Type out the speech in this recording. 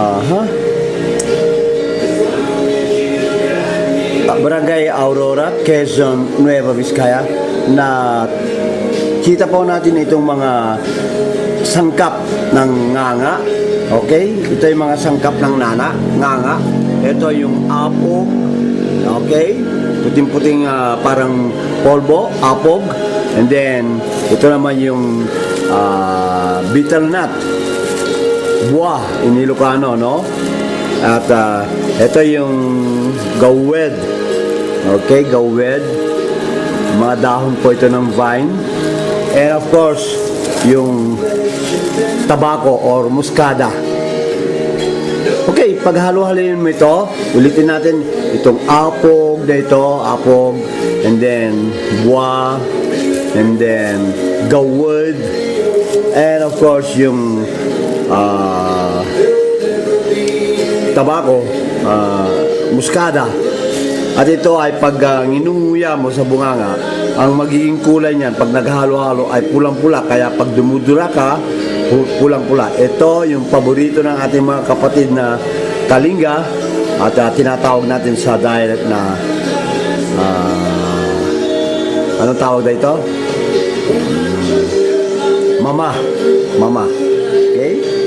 Aha. Ah, Barangay Aurora, Quezon, Nueva Vizcaya na kita po natin itong mga sangkap ng nganga. Okay? Ito yung mga sangkap ng nana, nganga. Ito yung apog. Okay? Puting-puting ah, parang polvo, apog. And then, ito naman yung ah, betel nut. Buah, in Ilocano, no? At ah, ito yung gawed. Okay, gawed. Mga dahon po ito ng vine. And of course, yung tabako or muscada. Okay, paghalo-haloin mo ito, ulitin natin itong apog na ito, apog, and then buwa, and then gawad, and of course yung tabako, ah, muscada. At ito ay pag uh, nginunguya mo sa bunganga, ang magiging kulay niyan pag naghalo-halo ay pulang-pula. Kaya pag dumudura ka, pu- pulang-pula. Ito yung paborito ng ating mga kapatid na kalinga at ah, tinatawag natin sa dialect na ah, anong tawag na ito? Mama. Mama. Okay?